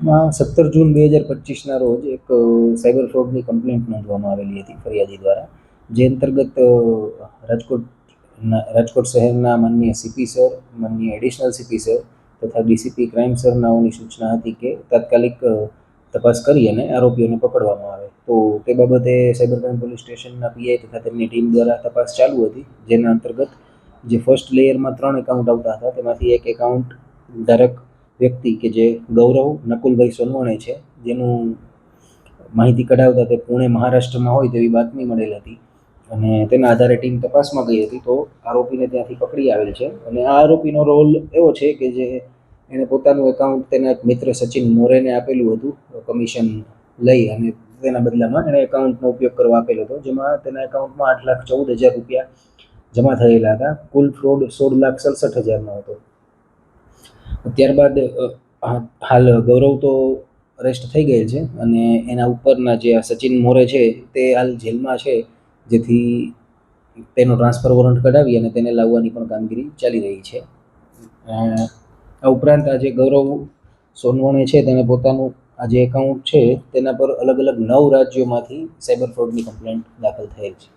માં સત્તર જૂન બે હજાર પચીસના રોજ એક સાયબર ફ્રોડની કમ્પ્લેન્ટ નોંધવામાં આવેલી હતી ફરિયાદી દ્વારા. જે અંતર્ગત રાજકોટના રાજકોટ શહેરના માનનીય સીપી સર માનનીય એડિશનલ સીપી સર તથા ડીસીપી ક્રાઇમ સરનાઓની સૂચના હતી કે તાત્કાલિક તપાસ કરી અને આરોપીઓને પકડવામાં આવે. તો તે બાબતે સાયબર ક્રાઇમ પોલીસ સ્ટેશનના પીઆઈ તથા તેમની ટીમ દ્વારા તપાસ ચાલુ હતી, જેના અંતર્ગત જે ફર્સ્ટ લેયરમાં ત્રણ એકાઉન્ટ આવતા હતા, તેમાંથી એક એકાઉન્ટ ધારક વ્યક્તિ કે જે ગૌરવ નકુલભાઈ સોનવણે છે, જેનું માહિતી કઢાવતા તે પુણે મહારાષ્ટ્રમાં હોય તેવી બાતમી મળેલ હતી અને તેના આધારે ટીમ તપાસમાં ગઈ હતી, તો આરોપીને ત્યાંથી પકડી આવેલ છે. અને આ આરોપીનો રોલ એવો છે કે જે એણે પોતાનું એકાઉન્ટ તેના એક મિત્ર સચિન મોરેને આપેલું હતું, કમિશન લઈ અને તેના બદલામાં એણે એકાઉન્ટનો ઉપયોગ કરવા આપેલો હતો, જેમાં તેના એકાઉન્ટમાં આઠ લાખ ચૌદ હજાર રૂપિયા જમા થયેલા હતા. કુલ ફ્રોડ સોળ લાખ સડસઠ હજારનો હતો. ત્યારબાદ હાલ ગૌરવ તો અરેસ્ટ થઈ ગયેલ છે અને એના ઉપરના જે સચિન મોરે છે તે હાલ જેલમાં છે, જેથી તેનો ટ્રાન્સફર વોરંટ કઢાવી અને તેને લાવવાની પણ કામગીરી ચાલી રહી છે. આ ઉપરાંત આજે ગૌરવ સોનવણે છે તેને પોતાનું આ જે એકાઉન્ટ છે તેના પર અલગ અલગ નવ રાજ્યોમાંથી સાયબર ફ્રોડની કમ્પ્લેન્ટ દાખલ થયેલ છે.